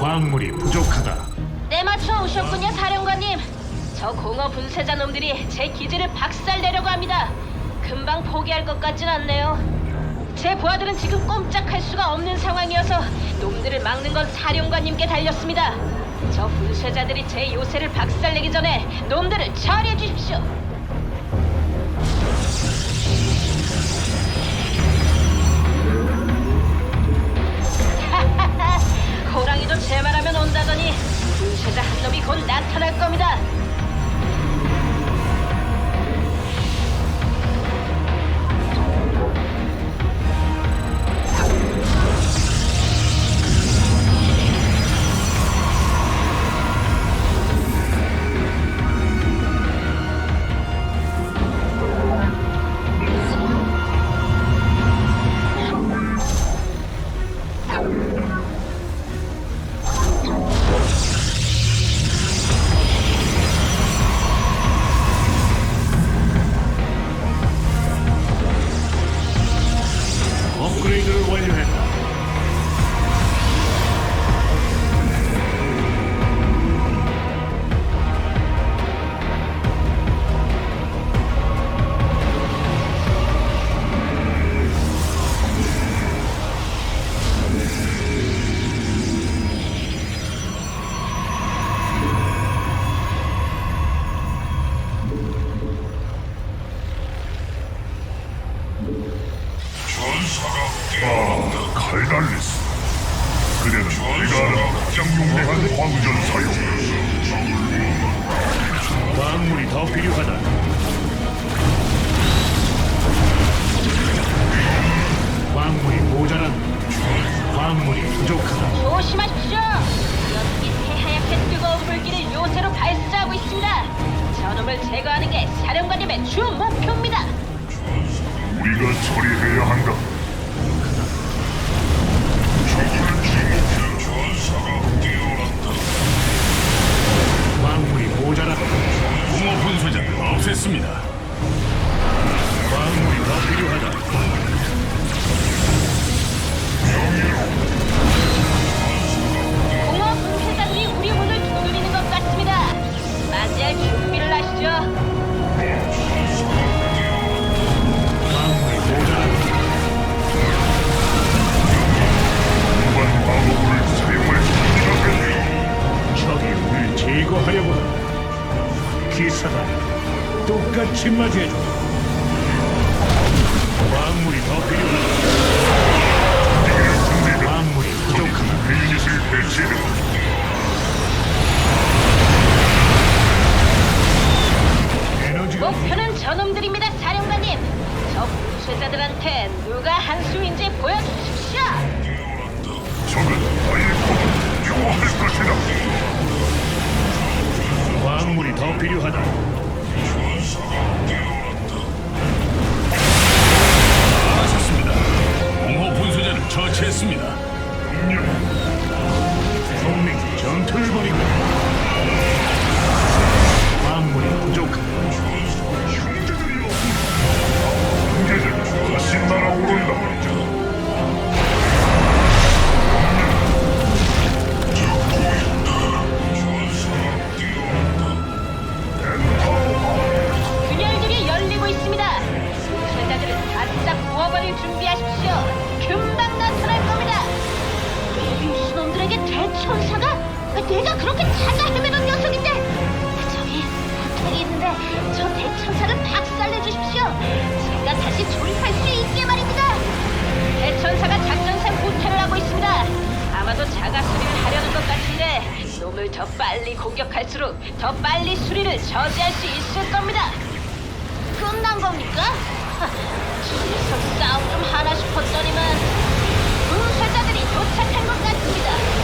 광물이 부족하다. 때 맞춰 오셨군요, 사령관님. 저 공허 분쇄자 놈들이 제 기지를 박살내려고 합니다. 금방 포기할 것 같진 않네요. 제 부하들은 지금 꼼짝할 수가 없는 상황이어서 놈들을 막는 건 사령관님께 달렸습니다. 저 분쇄자들이 제 요새를 박살내기 전에 놈들을 처리해 주십시오. 아, 칼달리스. 그대는 내가 아는 가장 용맹한 광전 사용. 광물이 더 필요하다. 광물이 모자란다. 광물이 부족하다. 조심하십시오. 녀석이 새하얗게 뜨거운 불길을 요새로 발사하고 있습니다. 저놈을 제거하는 게 사령관님의 주 목표입니다. 우리가 처리해야 한다. 없앴습니다. 같이 맞이해줘. 광물이 더. 준비가 광물이. 유닛을 배치해라. 에너지가 목표는 저놈들입니다, 사령관님. 저 분쇄자들한테 누가 한수인지 보여주십시오. 적은 너희의 공을 요할 것이다. 광물이 더 필요하다. 공허 분쇄자를 처치했습니다. 준비하십시오. 금방 나타날 겁니다. 이놈들에게 대천사가? 내가 그렇게 찾아 헤매던 녀석인데 저기 부탁이 있는데 저 대천사를 박살내 주십시오. 제가 다시 조립할 수 있게 말입니다. 대천사가 작전상 후퇴를 하고 있습니다. 아마도 자가 수리를 하려는 것 같은데 놈을 더 빨리 공격할수록 더 빨리 수리를 저지할 수 있을 겁니다. 끝난 겁니까? 하, 뒤에서 싸움 좀 하나 싶었더니만 분쇄자들이 도착한 것 같습니다.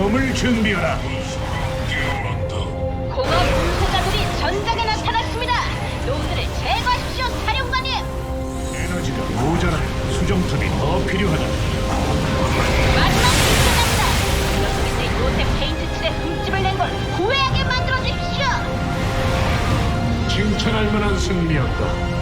검을 준비하라. 깨어났다. 공업 분쇄자들이 전장에 나타났습니다. 놈들을 제거하십시오, 사령관님. 에너지가 모자라. 수정탑이 더 필요하다. 마지막 분쇄자입니다. 녀석들이 요새 페인트 칠에 흠집을 낸 걸 후회하게 만들어 주십시오. 칭찬할 만한 승리였다.